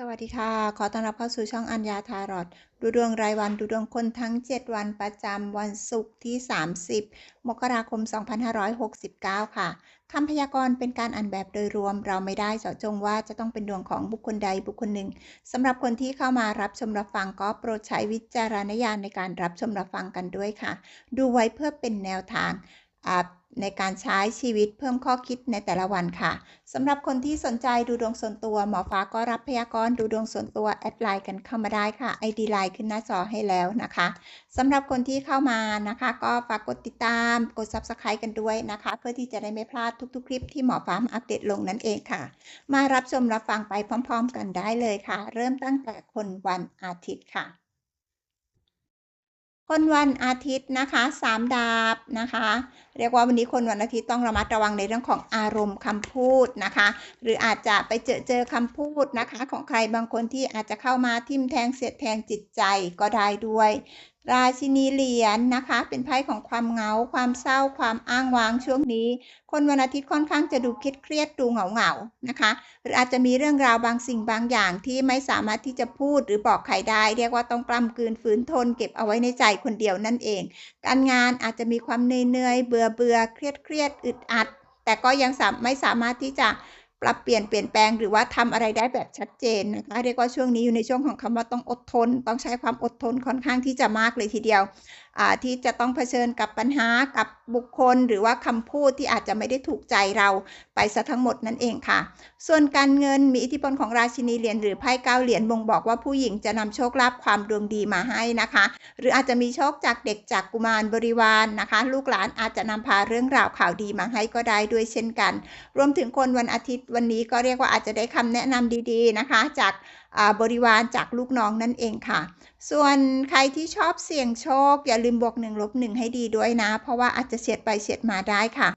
สวัสดีค่ะ ขอต้อนรับเข้าสู่ช่องอัญญาทารอดดูดวงรายวันดูดวงคนทั้ง 7 วันประจำวันศุกร์ที่ 30 มกราคม 2569 ค่ะคำพยากรณ์เป็นการอ่านแบบโดยรวม เราไม่ได้เจาะจงว่าจะต้องเป็นดวงของบุคคลใดบุคคลหนึ่งสำหรับคนที่เข้ามารับชมรับฟังก็โปรดใช้วิจารณญาณในการรับชมรับฟังกันด้วยค่ะ ดูไว้เพื่อเป็นแนวทาง ในการใช้ชีวิตเพิ่มข้อคิดในแต่ละวันค่ะสำหรับคนที่สนใจดูดวงส่วนตัว หมอฟ้าก็รับพยากรณ์ดูดวงส่วนตัว แอดไลน์กันเข้ามาได้ค่ะ ID ไลน์ขึ้นหน้าจอให้แล้วนะคะสำหรับคนที่เข้ามานะคะ ก็ฝากกดติดตามกด Subscribe กันด้วยนะคะ เพื่อที่จะได้ไม่พลาดทุกๆ คลิปที่หมอฟ้ามาอัปเดตลงนั่นเองค่ะ มารับชมรับฟังไปพร้อม ๆ กันได้เลยค่ะ เริ่มตั้งแต่คนวันอาทิตย์ค่ะ คนวันอาทิตย์นะคะสามดาบนะคะ เรียกว่าวันนี้คนวันอาทิตย์ต้องระมัดระวังในเรื่องของอารมณ์คำพูดนะคะ หรืออาจจะไปเจอเจอคำพูดนะคะ ของใครบางคนที่อาจจะเข้ามาทิ่มแทงเสียดแทงจิตใจก็ได้ด้วย ราชินีเหรียญนนะคะ เป็นไพ่ของความเหงา ความเศร้า ความอ้างว้างช่วงนี้ คนวันอาทิตย์ค่อนข้างจะดูคิดเครียดดูเหงาเหงานะคะ หรืออาจจะมีเรื่องราวบางสิ่งบางอย่างที่ไม่สามารถที่จะพูดหรือบอกใครได้ เรียกว่าต้องกล้ำกลืนฝืนทน เก็บเอาไว้ในใจคนเดียวนั่นเอง การงานอาจจะมีความเหนื่อยเบื่อเบื่อเครียดเครียดอึดอัด แต่ก็ยังไม่สามารถที่จะ ปรับเปลี่ยนเปลี่ยนแปลงหรือว่าทำอะไรได้แบบชัดเจนนะคะเรียกว่าช่วงนี้อยู่ในช่วงของคำว่าต้องอดทน ต้องใช้ความอดทนค่อนข้างที่จะมากเลยทีเดียว ที่จะต้องเผชิญกับปัญหากับบุคคล หรือว่าคำพูดที่อาจจะไม่ได้ถูกใจเราไปซะทั้งหมดนั่นเองค่ะ ส่วนการเงินมีอิทธิพลของราชินีเหรียญหรือไพ่เก้าเหรียญบ่งบอกว่าผู้หญิงจะนำโชคลาภความดวงดีมาให้นะคะ หรืออาจจะมีโชคจากเด็กจากกุมารบริวารนนะคะ ลูกหลานอาจจะนำพาเรื่องราวข่าวดีมาให้ก็ได้ด้วยเช่นกัน รวมถึงคนวันอาทิตย์วันนี้ก็เรียกว่าอาจจะได้คำแนะนำดีๆนะคะ จากบริวารจากลูกน้องนั่นเองค่ะ ส่วนใครที่ชอบเสี่ยงโชค อย่าลืมบวกหนึ่งลบหนึ่งให้ดีด้วยนะ เพราะว่าอาจจะเฉียดไปเฉียดมาได้ค่ะ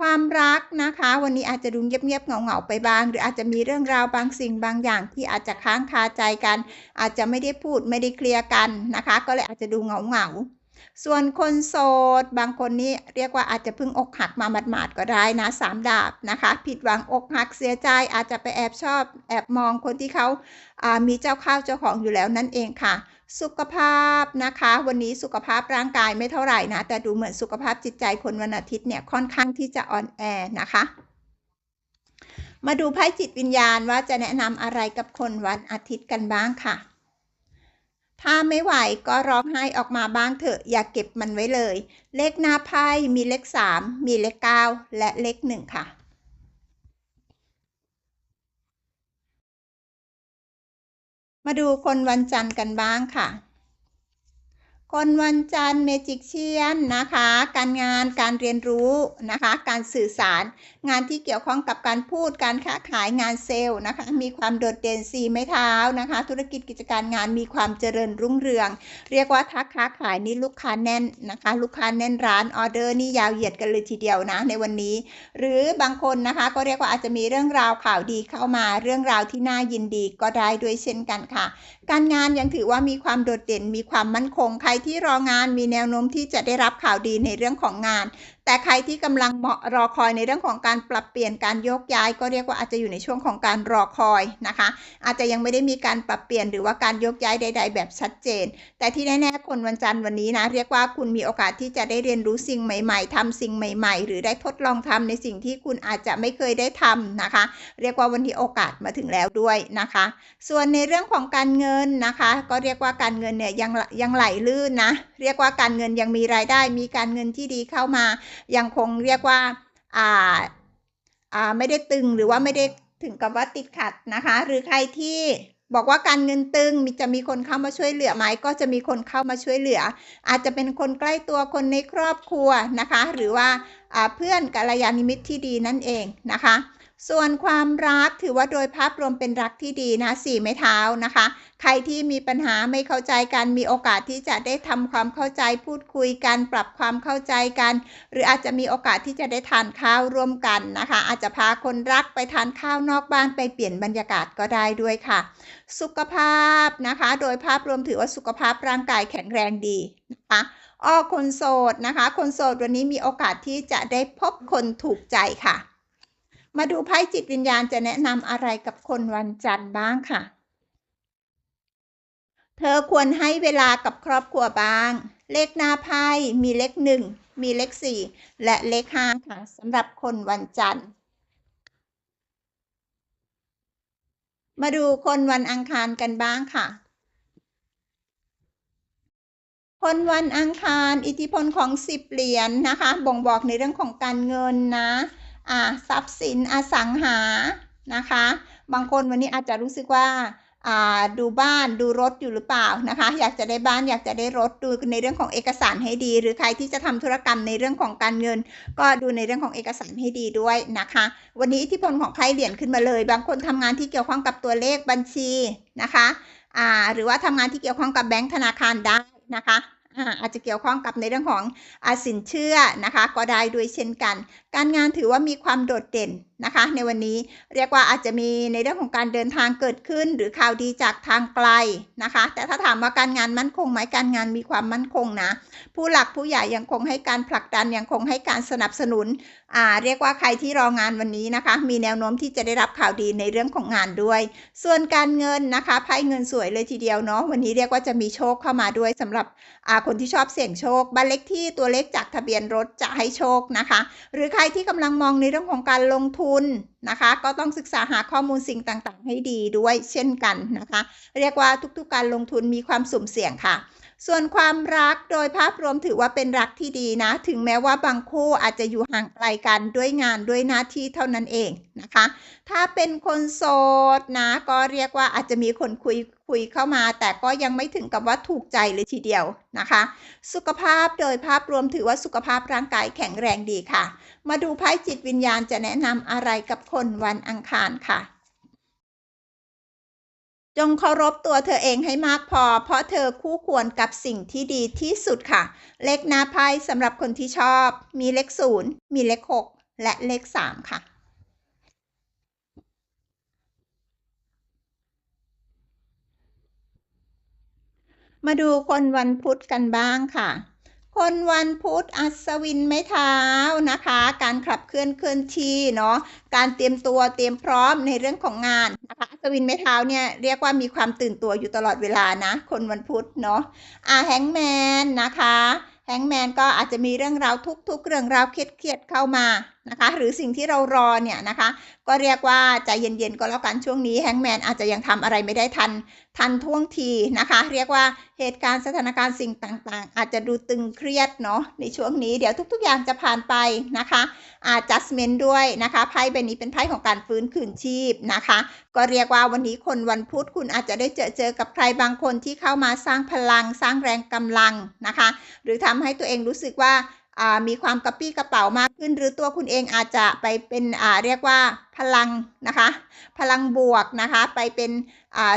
ความรักนะคะ วันนี้อาจจะดูเงียบๆเหงาๆไปบ้าง หรืออาจจะมีเรื่องราวบางสิ่งบางอย่างที่อาจจะค้างคาใจกัน อาจจะไม่ได้พูดไม่ได้เคลียร์กันนะคะ ก็เลยอาจจะดูเหงาๆ ส่วนคนโสด บางคนนี่เรียกว่าอาจจะเพิ่งอกหักมาหมาดๆก็ได้นะสามดาบนะคะ ผิดหวังอกหักเสียใจอาจจะไปแอบชอบ แอบมองคนที่เขาามีเจ้าข้าวเจ้าของอยู่แล้วนั่นเองค่ะ สุขภาพนะคะ วันนี้สุขภาพร่างกายไม่เท่าไหร่นะ แต่ดูเหมือนสุขภาพจิตใจคนวันอาทิตย์เนี่ยค่อนข้างที่จะอ่อนแอนะคะมาดูไพ่จิตวิญญาณว่าจะแนะนำอะไรกับคนวันอาทิตย์กันบ้างค่ะ ถ้าไม่ไหวก็ร้องไห้ออกมาบ้างเถอะ อย่าเก็บมันไว้เลย เลขหน้าไพ่มีเลข 3 มีเลข 9 และเลข 1 ค่ะมาดูคนวันจันทร์กันบ้างค่ะ คนวันจันทร์เมจิกเชียนนะคะ การงานการเรียนรู้นะคะ การสื่อสารงานที่เกี่ยวข้องกับการพูดการค้าขายงานเซลล์นะคะ มีความโดดเด่นสีไม้เท้านะคะ ธุรกิจกิจการงานมีความเจริญรุ่งเรือง เรียกว่าทักค้าขายนี่ลูกค้าแน่นนะคะ ลูกค้าแน่นร้านออเดอร์นี่ยาวเหยียดกันเลยทีเดียวนะในวันนี้ หรือบางคนนะคะก็เรียกว่าอาจจะมีเรื่องราวข่าวดีเข้ามาเรื่องราวที่น่ายินดีก็ได้ด้วยเช่นกันค่ะ การงานยังถือว่ามีความโดดเด่นมีความมั่นคงใครที่รองานมีแนวโน้มที่จะได้รับข่าวดีในเรื่องของงานแต่ใครที่กำลังรอคอยในเรื่องของการปรับเปลี่ยนการโยกย้าย ก็เรียกว่าอาจจะอยู่ในช่วงของการรอคอยนะคะ อาจจะยังไม่ได้มีการปรับเปลี่ยนหรือว่าการโยกย้ายใด ๆ แบบชัดเจน แต่ที่แน่ๆคนวันจันทร์วันนี้นะ เรียกว่าคุณมีโอกาสที่จะได้เรียนรู้สิ่งใหม่ ๆทำสิ่งใหม่ ๆ หรือได้ทดลองทำในสิ่งที่คุณอาจจะไม่เคยได้ทำนะคะ เรียกว่าวันนี้โอกาสมาถึงแล้วด้วยนะคะ ส่วนในเรื่องของการเงินนะคะ ก็เรียกว่าการเงินเนี่ยยังยังไหลลื่นนะ เรียกว่าการเงินยังมีรายได้ มีการเงินที่ดีเข้ามายังคงเรียกว่าอ่าอ่าไม่ได้ตึงหรือว่าไม่ได้ถึงกับว่าติดขัดนะคะ หรือใครที่บอกว่าการเงินตึงมีจะมีคนเข้ามาช่วยเหลือไหมก็จะมีคนเข้ามาช่วยเหลือ อาจจะเป็นคนใกล้ตัวคนในครอบครัวนะคะ หรือว่าเพื่อนกัลยาณมิตรที่ดีนั่นเองนะคะ ส่วนความรักถือว่าโดยภาพรวมเป็นรักที่ดีนะสี่ไม้เท้านะคะ ใครที่มีปัญหาไม่เข้าใจกันมีโอกาสที่จะได้ทำความเข้าใจพูดคุยกัน ปรับความเข้าใจกัน หรืออาจจะมีโอกาสที่จะได้ทานข้าวร่วมกันนะคะ อาจจะพาคนรักไปทานข้าวนอกบ้านไปเปลี่ยนบรรยากาศก็ได้ด้วยค่ะ สุขภาพนะคะ โดยภาพรวมถือว่าสุขภาพร่างกายแข็งแรงดีนะคะอ้อคนโสดนะคะ คนโสดวันนี้มีโอกาสที่จะได้พบคนถูกใจค่ะ มาดูไพ่จิตวิญญาณจะแนะนำอะไรกับคนวันจันทร์บ้างค่ะ เธอควรให้เวลากับครอบครัวบ้าง เลขหน้าไพ่มีเลขหนึ่งมีเลขสี่และเลขห้าค่ะสำหรับคนวันจันทร์ มาดูคนวันอังคารกันบ้างค่ะคนวันอังคาร อิทธิพลของสิบเหรียญนนะคะ บ่งบอกในเรื่องของการเงินนะ อ่าทรัพย์สินอสังหานะคะ บางคนวันนี้อาจจะรู้สึกว่าอ่าดูบ้านดูรถอยู่หรือเปล่านะคะ อยากจะได้บ้านอยากจะได้รถดูในเรื่องของเอกสารให้ดี หรือใครที่จะทำธุรกรรมในเรื่องของการเงิน ก็ดูในเรื่องของเอกสารให้ดีด้วยนะคะ วันนี้อิทธิพลของไพ่เหรียญขึ้นมาเลย บางคนทำงานที่เกี่ยวข้องกับตัวเลขบัญชีนะคะอ่าหรือว่าทำงานที่เกี่ยวข้องกับแบงก์ธนาคารได้นะคะ อาจจะเกี่ยวข้องกับในเรื่องของอาสินเชื่อนะคะ ก็ได้ด้วยเช่นกัน การงานถือว่ามีความโดดเด่นนะคะ ในวันนี้เรียกว่าอาจจะมีในเรื่องของการเดินทางเกิดขึ้น หรือข่าวดีจากทางไกลนะคะ แต่ถ้าถามว่าการงานมั่นคงไหมการงานมีความมั่นคงนะ ผู้หลักผู้ใหญ่ยังคงให้การผลักดันยังคงให้การสนับสนุนอ่าเรียกว่าใครที่รองานวันนี้นะคะ มีแนวโน้มที่จะได้รับข่าวดีในเรื่องของงานด้วย ส่วนการเงินนะคะไพ่เงินสวยเลยทีเดียวเนาะวันนี้เรียกว่าจะมีโชคเข้ามาด้วยสำหรับอ่าคนที่ชอบเสี่ยงโชคบ้านเล็กที่ตัวเลขจากทะเบียนรถจะให้โชคนะคะ หรือใครที่กำลังมองในเรื่องของการลงทุนนะคะ ก็ต้องศึกษาหาข้อมูลสิ่งต่างๆ ให้ดีด้วยเช่นกันนะคะ เรียกว่าทุกๆการลงทุนมีความสุ่มเสี่ยงค่ะ ส่วนความรักโดยภาพรวมถือว่าเป็นรักที่ดีนะ ถึงแม้ว่าบางคู่อาจจะอยู่ห่างไกลกันด้วยงานด้วยหน้าที่เท่านั้นเองนะคะ ถ้าเป็นคนโสดนะ ก็เรียกว่าอาจจะมีคนคุยคุยเข้ามา แต่ก็ยังไม่ถึงกับว่าถูกใจเลยทีเดียวนะคะ สุขภาพโดยภาพรวมถือว่าสุขภาพร่างกายแข็งแรงดีค่ะ มาดูไพ่จิตวิญญาณจะแนะนำอะไรกับคนวันอังคารค่ะ จงเคารพตัวเธอเองให้มากพอ เพราะเธอคู่ควรกับสิ่งที่ดีที่สุดค่ะ เลขหน้าไพ่สำหรับคนที่ชอบ มีเลขศูนย์มีเลขหกและเลขสามค่ะ มาดูคนวันพุธกันบ้างค่ะ คนวันพุธอัศวินไม้เท้านะคะ การขับเคลื่อนเคลื่อนที่เนาะการเตรียมตัวเตรียมพร้อมในเรื่องของงานนะคะอัศวินไม้เท้าเนี่ยเรียกว่ามีความตื่นตัวอยู่ตลอดเวลานะ คนวันพุธเนาะอาแฮงแมนนะคะแฮงแมนก็อาจจะมีเรื่องราวทุกๆ เรื่องราวเครียดๆเข้ามา นะคะ หรือสิ่งที่เรารอเนี่ยนะคะ ก็เรียกว่าใจเย็นๆก็แล้วกันช่วงนี้แฮงแมนอาจจะยังทำอะไรไม่ได้ทันทันท่วงทีนะคะ เรียกว่าเหตุการณ์สถานการณ์สิ่งต่างๆ อาจจะดูตึงเครียดเนาะในช่วงนี้เดี๋ยวทุกๆอย่างจะผ่านไปนะคะอาจัสเมนด้วยนะคะไพ่ใบนี้เป็นไพ่ของการฟื้นคืนชีพนะคะ ก็เรียกว่าวันนี้คนวันพุธคุณอาจจะได้เจอเจอกับใครบางคนที่เข้ามาสร้างพลัง สร้างแรงกำลังนะคะ หรือทำให้ตัวเองรู้สึกว่า มีความกระปี้กระเป๋ามากขึ้น หรือตัวคุณเองอาจจะไปเป็นเรียกว่าพลังนะคะ พลังบวกนะคะ ไปเป็น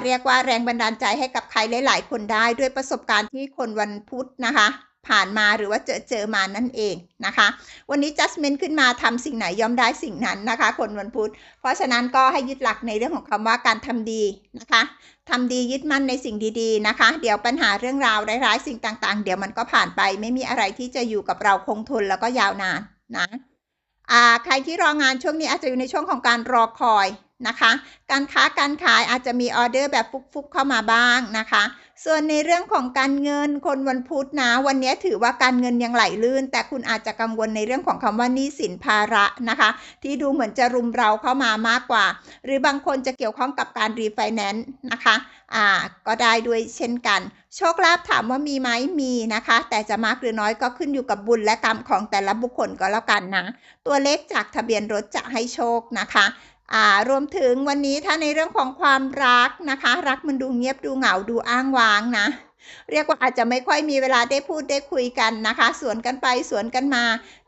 เรียกว่าแรงบันดาลใจให้กับใครหลาย ๆ คนได้ด้วยประสบการณ์ที่คนวันพุธนะคะ ผ่านมาหรือว่าเจอเจอมานั่นเองนะคะ วันนี้ judgment ขึ้นมาทำสิ่งไหนย่อมได้สิ่งนั้นนะคะ คนวันพุธ เพราะฉะนั้นก็ให้ยึดหลักในเรื่องของคำว่าการทำดีนะคะทำดียึดมั่นในสิ่งดีๆนะคะ เดี๋ยวปัญหาเรื่องราวร้ายๆสิ่งต่างๆ เดี๋ยวมันก็ผ่านไป ไม่มีอะไรที่จะอยู่กับเราคงทนแล้วก็ยาวนานนะใครที่รองานช่วงนี้อาจจะอยู่ในช่วงของการรอคอยนะคะ การค้าการขายอาจจะมีออเดอร์แบบฟุกๆเข้ามาบ้างนะคะ ส่วนในเรื่องของการเงินคนวันพุธนะ วันนี้ถือว่าการเงินยังไหลลื่น แต่คุณอาจจะกังวลในเรื่องของคำว่านี้สินภาระนะคะ ที่ดูเหมือนจะรุมเราเข้ามามากกว่า หรือบางคนจะเกี่ยวข้องกับการรีไฟแนนซ์นะคะอ่าก็ได้ด้วยเช่นกัน โชคลาภถามว่ามีไหมมีนะคะ แต่จะมากหรือน้อยก็ขึ้นอยู่กับบุญและกรรมของแต่ละบุคคลก็แล้วกันนะ ตัวเลขจากทะเบียนรถจะให้โชคนะคะ รวมถึงวันนี้ถ้าในเรื่องของความรักนะคะ รักมันดูเงียบดูเหงาดูอ้างว้างนะ เรียกว่าอาจจะไม่ค่อยมีเวลาได้พูดได้คุยกันนะคะ สวนกันไปสวนกันมา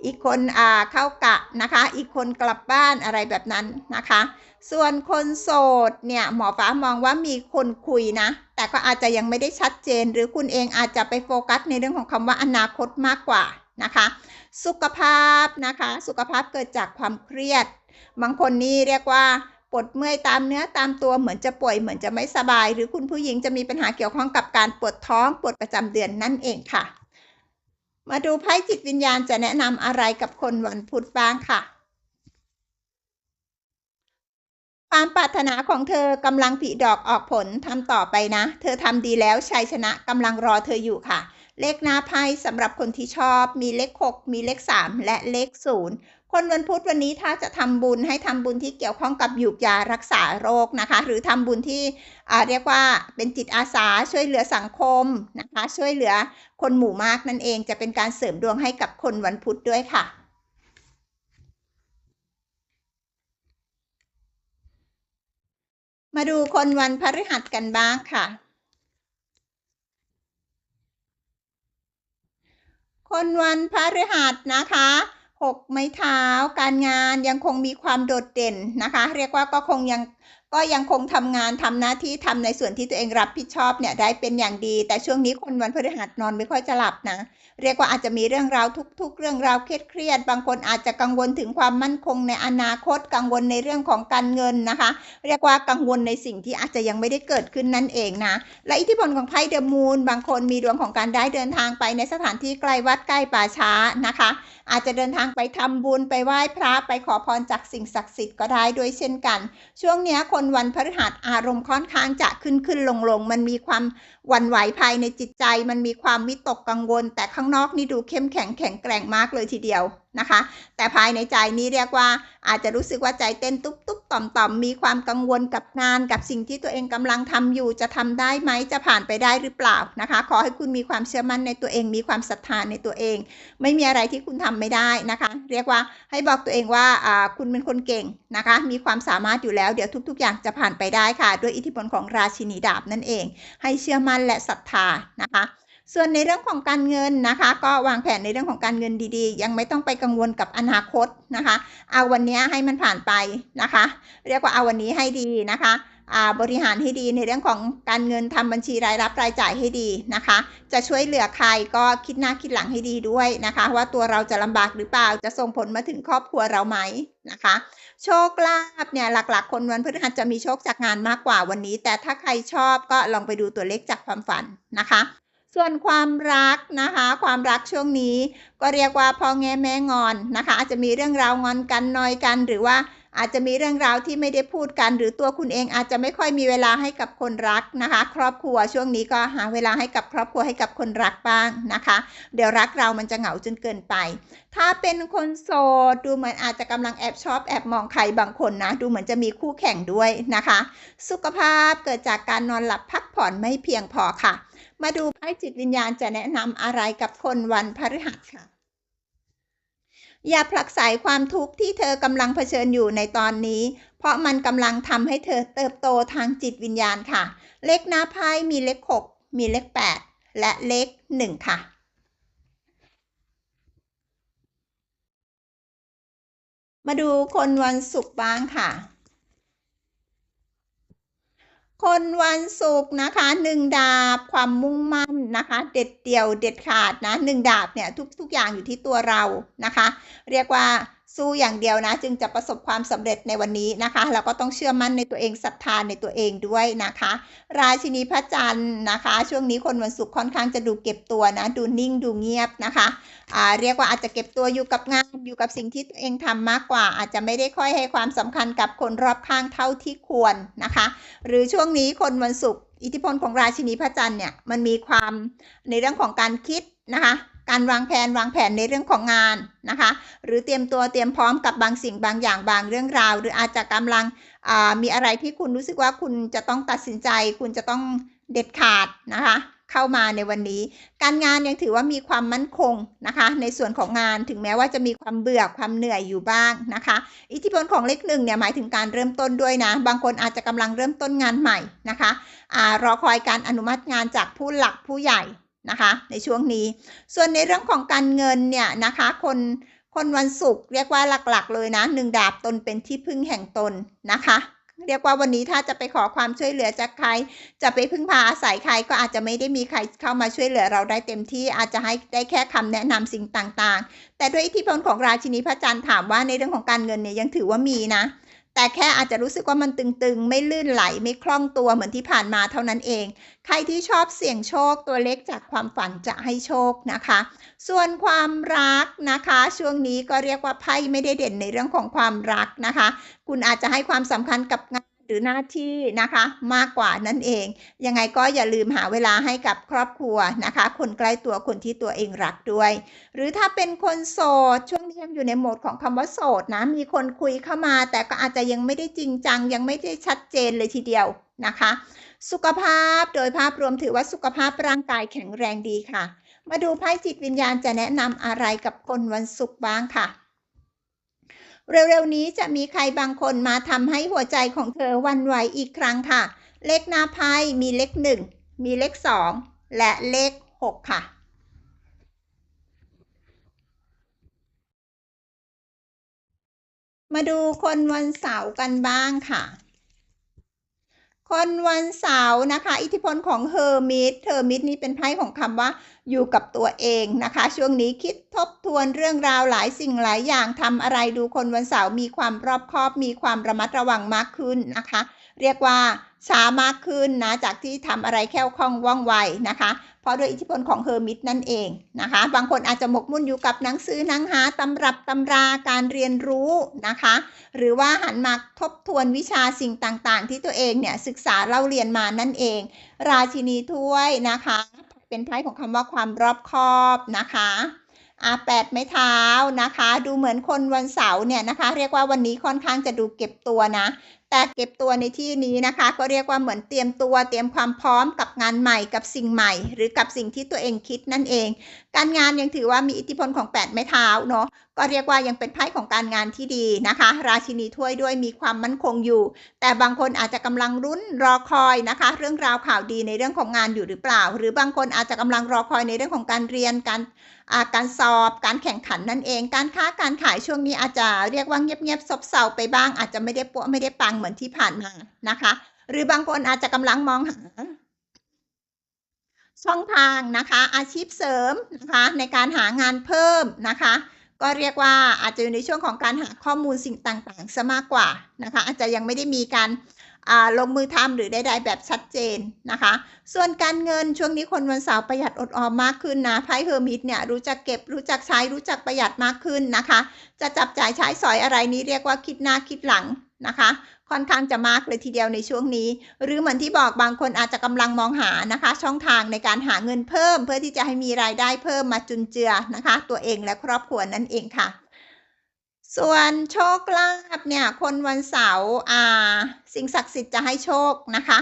อีกคนเข้ากะนะคะ อีกคนกลับบ้านอะไรแบบนั้นนะคะ ส่วนคนโสดเนี่ยหมอฟ้ามองว่ามีคนคุยนะ แต่ก็อาจจะยังไม่ได้ชัดเจน หรือคุณเองอาจจะไปโฟกัสในเรื่องของคำว่าอนาคตมากกว่านะคะ สุขภาพนะคะ สุขภาพเกิดจากความเครียด บางคนนี่เรียกว่าปวดเมื่อยตามเนื้อตามตัวเหมือนจะป่วยเหมือนจะไม่สบาย หรือคุณผู้หญิงจะมีปัญหาเกี่ยวข้องกับการปวดท้องปวดประจำเดือนนั่นเองค่ะ มาดูไพ่จิตวิญญาณจะแนะนำอะไรกับคนวันพุธบ้างค่ะ ความปรารถนาของเธอกำลังผลิดอกออกผลทำต่อไปนะ เธอทำดีแล้วชัยชนะกำลังรอเธออยู่ค่ะเลขหน้าไพ่สำหรับคนที่ชอบมีเลข 6 มีเลข 3 และเลข 0 คนวันพุธวันนี้ถ้าจะทำบุญให้ทำบุญที่เกี่ยวข้องกับหยูกยารักษาโรคนะคะ หรือทำบุญที่เรียกว่าเป็นจิตอาสาช่วยเหลือสังคมนะคะ ช่วยเหลือคนหมู่มากนั่นเองจะเป็นการเสริมดวงให้กับคนวันพุธด้วยค่ะมาดูคนวันพฤหัสกันบ้างค่ะ คนวันพฤหัสนะคะ หกไม้เท้า การงานยังคงมีความโดดเด่นนะคะ เรียกว่าก็คงยัง ก็ยังคงทำงานทำหน้าที่ทำในส่วนที่ตัวเองรับผิดชอบเนี่ยได้เป็นอย่างดี แต่ช่วงนี้คนวันพฤหัสนอนไม่ค่อยจะหลับนะ เรียกว่าอาจจะมีเรื่องราวทุก ๆ เรื่องราวเครียดๆบางคนอาจจะกังวลถึงความมั่นคงในอนาคตกังวลในเรื่องของการเงินนะคะ เรียกว่ากังวลในสิ่งที่อาจจะยังไม่ได้เกิดขึ้นนั่นเองนะ และอิทธิพลของไพ่เดอะมูนบางคนมีดวงของการได้เดินทางไปในสถานที่ใกล้วัดใกล้ป่าช้านะคะ อาจจะเดินทางไปทำบุญไปไหว้พระไปขอพรจากสิ่งศักดิ์สิทธิ์ก็ได้ด้วยเช่นกัน ช่วงนี้คนนวันพฤหัสอารมณ์ค่อนข้างจะขึ้นขึ้นลงลงมันมีความหวั่นไหวภายในจิตใจ มันมีความวิตกกังวล แต่ข้างนอกนี่ดูเข้มแข็งแข็งแกร่งมากเลยทีเดียวนะคะ แต่ภายในใจนี้เรียกว่า อาจจะรู้สึกว่าใจเต้นตุ๊บตุ๊บต่อมต่อมมีความกังวลกับงานกับสิ่งที่ตัวเองกำลังทำอยู่จะทำได้ไหมจะผ่านไปได้หรือเปล่านะคะ ขอให้คุณมีความเชื่อมั่นในตัวเอง มีความศรัทธาในตัวเอง ไม่มีอะไรที่คุณทำไม่ได้นะคะ เรียกว่าให้บอกตัวเองว่าคุณเป็นคนเก่งนะคะ มีความสามารถอยู่แล้วเดี๋ยวทุก ๆอย่างจะผ่านไปได้ค่ะ ด้วยอิทธิพลของราชินีดาบนั่นเอง ให้เชื่อมั่นและศรัทธานะคะส่วนในเรื่องของการเงินนะคะ ก็วางแผนในเรื่องของการเงินดีๆ ยังไม่ต้องไปกังวลกับอนาคตนะคะ เอาวันนี้ให้มันผ่านไปนะคะ เรียกว่าเอาวันนี้ให้ดีนะคะบริหารให้ดีในเรื่องของการเงินทำบัญชีรายรับรายจ่ายให้ดีนะคะ จะช่วยเหลือใครก็คิดหน้าคิดหลังให้ดีด้วยนะคะ ว่าตัวเราจะลำบากหรือเปล่าจะส่งผลมาถึงครอบครัวเราไหมนะคะ โชคลาภเนี่ยหลักๆ คนวันพฤหัสจะมีโชคจากงานมากกว่าวันนี้ แต่ถ้าใครชอบก็ลองไปดูตัวเลขจากความฝันนะคะ ส่วนความรักนะคะ ความรักช่วงนี้ ก็เรียกว่าพอแง่แม่งอนนะคะ อาจจะมีเรื่องราวงอนกันนอยกันหรือว่า อาจจะมีเรื่องราวที่ไม่ได้พูดกัน หรือตัวคุณเองอาจจะไม่ค่อยมีเวลาให้กับคนรักนะคะ ครอบครัวช่วงนี้ก็หาเวลาให้กับครอบครัวให้กับคนรักบ้างนะคะ เดี๋ยวรักเรามันจะเหงาจนเกินไป ถ้าเป็นคนโสดดูเหมือนอาจจะกำลังแอบชอบแอบมองใครบางคนนะ ดูเหมือนจะมีคู่แข่งด้วยนะคะ สุขภาพเกิดจากการนอนหลับพักผ่อนไม่เพียงพอค่ะ มาดูไพ่จิตวิญญาณจะแนะนำอะไรกับคนวันพฤหัสค่ะ อย่าผลักไสความทุกข์ที่เธอกำลังเผชิญอยู่ในตอนนี้ เพราะมันกำลังทำให้เธอเติบโตทางจิตวิญญาณค่ะ เลขหน้าไพ่มีเลข 6 มีเลข 8 และเลข 1 ค่ะมาดูคนวันศุกร์บ้างค่ะ คนวันศุกร์นะคะหนึ่งดาบความมุ่งมั่นนะคะ เด็ดเดี่ยวเด็ดขาดนะหนึ่งดาบเนี่ยทุกทุกอย่างอยู่ที่ตัวเรานะคะ เรียกว่า สู้อย่างเดียวนะ จึงจะประสบความสำเร็จในวันนี้นะคะแล้วก็ต้องเชื่อมั่นในตัวเองศรัทธาในตัวเองด้วยนะคะ ราชินีพระจันทร์นะคะ ช่วงนี้คนวันศุกร์ค่อนข้างจะดูเก็บตัวนะ ดูนิ่งดูเงียบนะคะอ่าเรียกว่าอาจจะเก็บตัวอยู่กับงานอยู่กับสิ่งที่ตัวเองทำมากกว่า อาจจะไม่ได้ค่อยให้ความสำคัญกับคนรอบข้างเท่าที่ควรนะคะ หรือช่วงนี้คนวันศุกร์อิทธิพลของราชินีพระจันทร์เนี่ยมันมีความในเรื่องของการคิดนะคะ การวางแผนวางแผนในเรื่องของงานนะคะ หรือเตรียมตัวเตรียมพร้อมกับบางสิ่งบางอย่างบางเรื่องราว หรืออาจจะกำลังมีอะไรที่คุณรู้สึกว่าคุณจะต้องตัดสินใจ คุณจะต้องเด็ดขาดนะคะ เข้ามาในวันนี้ การงานยังถือว่ามีความมั่นคงนะคะ ในส่วนของงานถึงแม้ว่าจะมีความเบื่อความเหนื่อยอยู่บ้างนะคะ อิทธิพลของเลขหนึ่งเนี่ยหมายถึงการเริ่มต้นด้วยนะ บางคนอาจจะกำลังเริ่มต้นงานใหม่นะคะอรอคอยการอนุมัติงานจากผู้หลักผู้ใหญ่ นะคะในช่วงนี้ ส่วนในเรื่องของการเงินเนี่ยนะคะคนคนวันศุกร์เรียกว่าหลักๆ เลยนะหนึ่งดาบตนเป็นที่พึ่งแห่งตนนะคะเรียกว่าวันนี้ถ้าจะไปขอความช่วยเหลือจากใคร จะไปพึ่งพาอาศัยใครก็อาจจะไม่ได้มีใครเข้ามาช่วยเหลือเราได้เต็มที่อาจจะให้ได้แค่คำแนะนำสิ่งต่างๆ แต่ด้วยอิทธิพลของราชินีพระจันทร์ถามว่าในเรื่องของการเงินเนี่ยยังถือว่ามีนะ แต่แค่อาจจะรู้สึกว่ามันตึงๆ ไม่ลื่นไหลไม่คล่องตัวเหมือนที่ผ่านมาเท่านั้นเอง ใครที่ชอบเสี่ยงโชคตัวเล็กจากความฝันจะให้โชคนะคะ ส่วนความรักนะคะ ช่วงนี้ก็เรียกว่าไพ่ไม่ได้เด่นในเรื่องของความรักนะคะ คุณอาจจะให้ความสำคัญกับงาน หรือหน้าที่นะคะมากกว่านั่นเอง ยังไงก็อย่าลืมหาเวลาให้กับครอบครัวนะคะ คนใกล้ตัวคนที่ตัวเองรักด้วย หรือถ้าเป็นคนโสดช่วงนี้ยังอยู่ในโหมดของคำว่าโสดนะมีคนคุยเข้ามา แต่ก็อาจจะยังไม่ได้จริงจัง ยังไม่ได้ชัดเจนเลยทีเดียวนะคะ สุขภาพโดยภาพรวมถือว่าสุขภาพร่างกายแข็งแรงดีค่ะ มาดูไพ่จิตวิญญาณจะแนะนำอะไรกับคนวันศุกร์บ้างค่ะ เร็วๆนี้จะมีใครบางคนมาทำให้หัวใจของเธอวันไหวอีกครั้งค่ะ เลขหน้าไพ่มีเลขหนึ่งมีเลขสองและเลขหกค่ะมาดูคนวันเสาร์กันบ้างค่ะ คนวันเสาร์นะคะ อิทธิพลของเฮอร์มิตเฮอร์มิตนี่เป็นไพ่ของคำว่าอยู่กับตัวเองนะคะ ช่วงนี้คิดทบทวนเรื่องราวหลายสิ่งหลายอย่างทำอะไรดูคนวันเสาร์มีความรอบคอบ มีความระมัดระวังมากขึ้นนะคะ เรียกว่าช้ามากขึ้นนะจากที่ทำอะไรแค่วคล่องว่องไวนะคะ ราะด้วยอิทธิพลของเฮอร์มิตนั่นเองนะคะ บางคนอาจจะหมกมุ่นอยู่กับหนังสือหนังหาตำรับตำราการเรียนรู้นะคะ หรือว่าหันมาทบทวนวิชาสิ่งต่างๆ ที่ตัวเองเนี่ยศึกษาเล่าเรียนมานั่นเอง ราชินีถ้วยนะคะ เป็นไพ่ของคำว่าความรอบคอบนะคะอาแปดไม้เท้านะคะ ดูเหมือนคนวันเสาร์เนี่ยนะคะ เรียกว่าวันนี้ค่อนข้างจะดูเก็บตัวนะ แต่เก็บตัวในที่นี้นะคะ ก็เรียกว่าเหมือนเตรียมตัวเตรียมความพร้อมกับงานใหม่กับสิ่งใหม่ หรือกับสิ่งที่ตัวเองคิดนั่นเอง การงานยังถือว่ามีอิทธิพลของ 8 ไม้เท้าเนาะก็เรียกว่ายังเป็นไพ่ของการงานที่ดีนะคะ ราชินีถ้วยด้วยมีความมั่นคงอยู่ แต่บางคนอาจจะกำลังรุ้นรอคอยนะคะ เรื่องราวข่าวดีในเรื่องของงานอยู่หรือเปล่า หรือบางคนอาจจะกำลังรอคอยในเรื่องของการเรียนการ การสอบการแข่งขันนั่นเอง การค้าการขายช่วงนี้อาจจะเรียกว่าเงียบๆซบเซาไปบ้าง อาจจะไม่ได้ปัวไม่ได้ปังเหมือนที่ผ่านมานะคะ หรือบางคนอาจจะกำลังมองหาช่องทางนะคะอาชีพเสริมนะคะในการหางานเพิ่มนะคะ ก็เรียกว่าอาจจะอยู่ในช่วงของการหาข้อมูลสิ่งต่างๆซะมากกว่านะคะ อาจจะยังไม่ได้มีการ ลงมือทำหรือใดๆแบบชัดเจนนะคะ ส่วนการเงินช่วงนี้คนวันเสาร์ประหยัดอดออมมากขึ้นนะไพ่เฮอร์มิตเนี่ยรู้จักเก็บรู้จักใช้รู้จักประหยัดมากขึ้นนะคะ จะจับจ่ายใช้สอยอะไรนี้เรียกว่าคิดหน้าคิดหลังนะคะ ค่อนข้างจะมากเลยทีเดียวในช่วงนี้ หรือเหมือนที่บอกบางคนอาจจะกำลังมองหานะคะ ช่องทางในการหาเงินเพิ่ม เพื่อที่จะให้มีรายได้เพิ่มมาจุนเจือนะคะ ตัวเองและครอบครัวนั่นเองค่ะ ส่วนโชคลาภเนี่ย คนวันเสาร์อ่า สิ่งศักดิ์สิทธิ์จะให้โชคนะคะ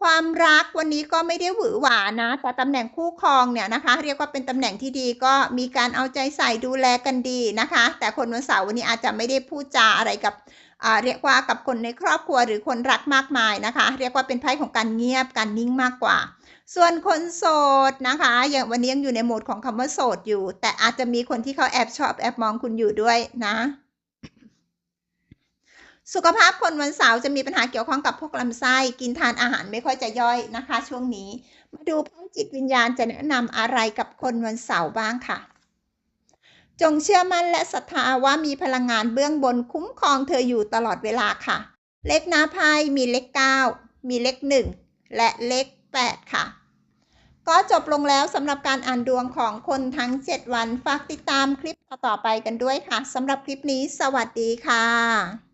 ความรักวันนี้ก็ไม่ได้หวือหวานะ แต่ตำแหน่งคู่ครองเนี่ยนะคะ เรียกว่าเป็นตำแหน่งที่ดีก็มีการเอาใจใส่ดูแลกันดีนะคะ แต่คนวันเสาร์วันนี้อาจจะไม่ได้พูดจาอะไรกับเรียกว่ากับคนในครอบครัวหรือคนรักมากมายนะคะ เรียกว่าเป็นไพ่ของการเงียบการนิ่งมากกว่า ส่วนคนโสดนะคะ อย่างวันนี้ยังอยู่ในโหมดของคำว่าโสดอยู่ แต่อาจจะมีคนที่เขาแอบชอบแอบมองคุณอยู่ด้วยนะ สุขภาพคนวันเสาร์จะมีปัญหาเกี่ยวข้องกับพวกลำไส้ กินทานอาหารไม่ค่อยจะย่อยนะคะ ช่วงนี้ มาดูไพ่จิตวิญญาณจะแนะนำอะไรกับคนวันเสาร์บ้างค่ะจงเชื่อมั่นและศรัทธาว่ามีพลังงานเบื้องบนคุ้มครองเธออยู่ตลอดเวลาค่ะ เลขหน้าไพ่มีเลข 9 มีเลข 1 และเลข 8 ค่ะก็จบลงแล้วสำหรับการอ่านดวงของคนทั้ง 7 วัน ฝากติดตามคลิปต่อไปกันด้วยค่ะสำหรับคลิปนี้ สวัสดีค่ะ